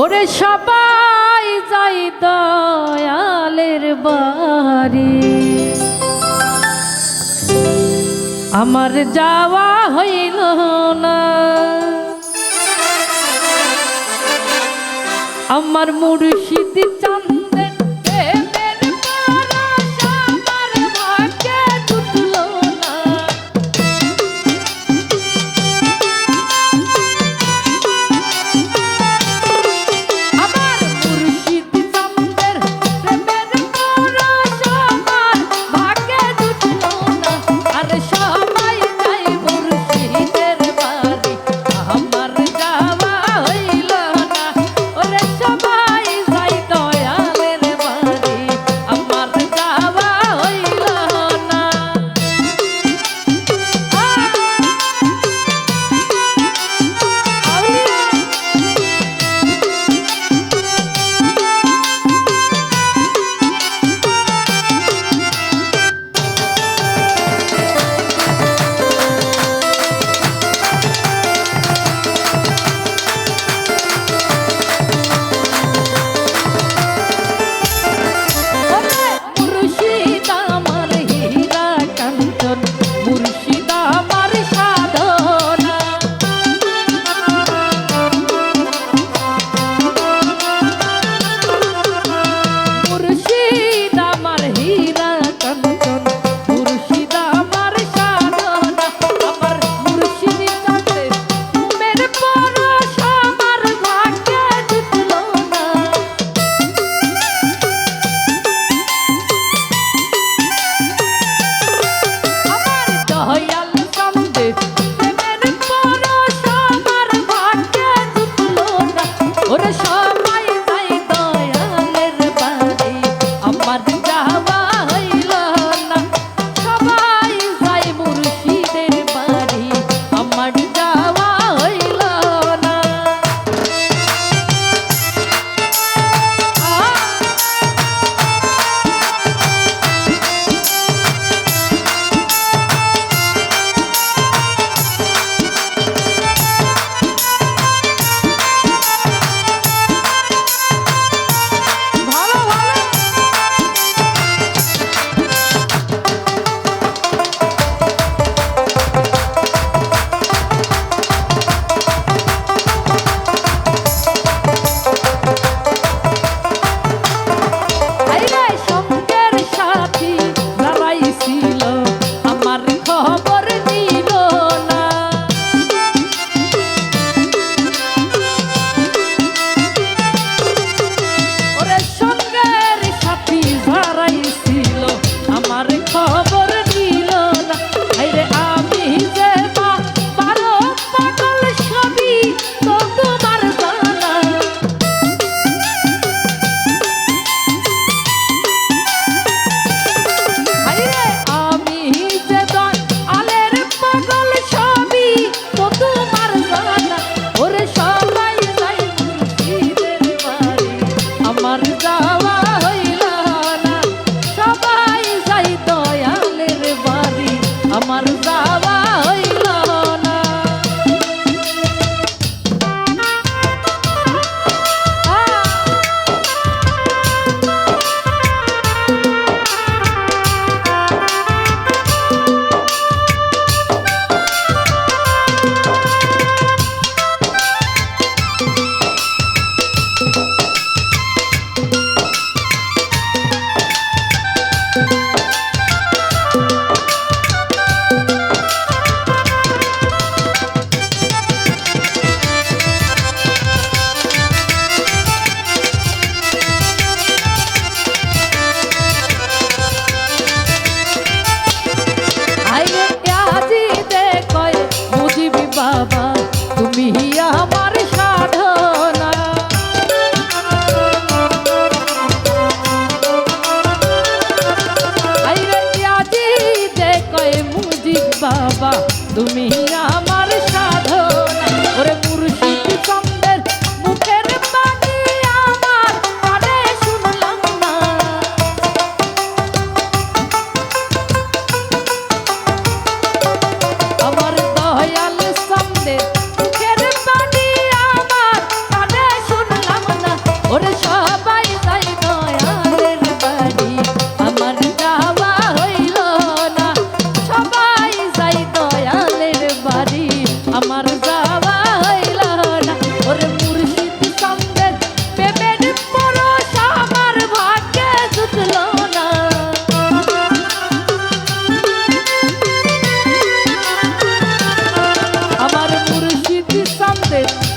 ওরে সবাই যাই দয়ালের বাড়ি। আমার যাওয়া হইল না। আমার মুড়ি বাবা তুমি আমার সাধনা। আজি দে বাবা তুমি আমার করে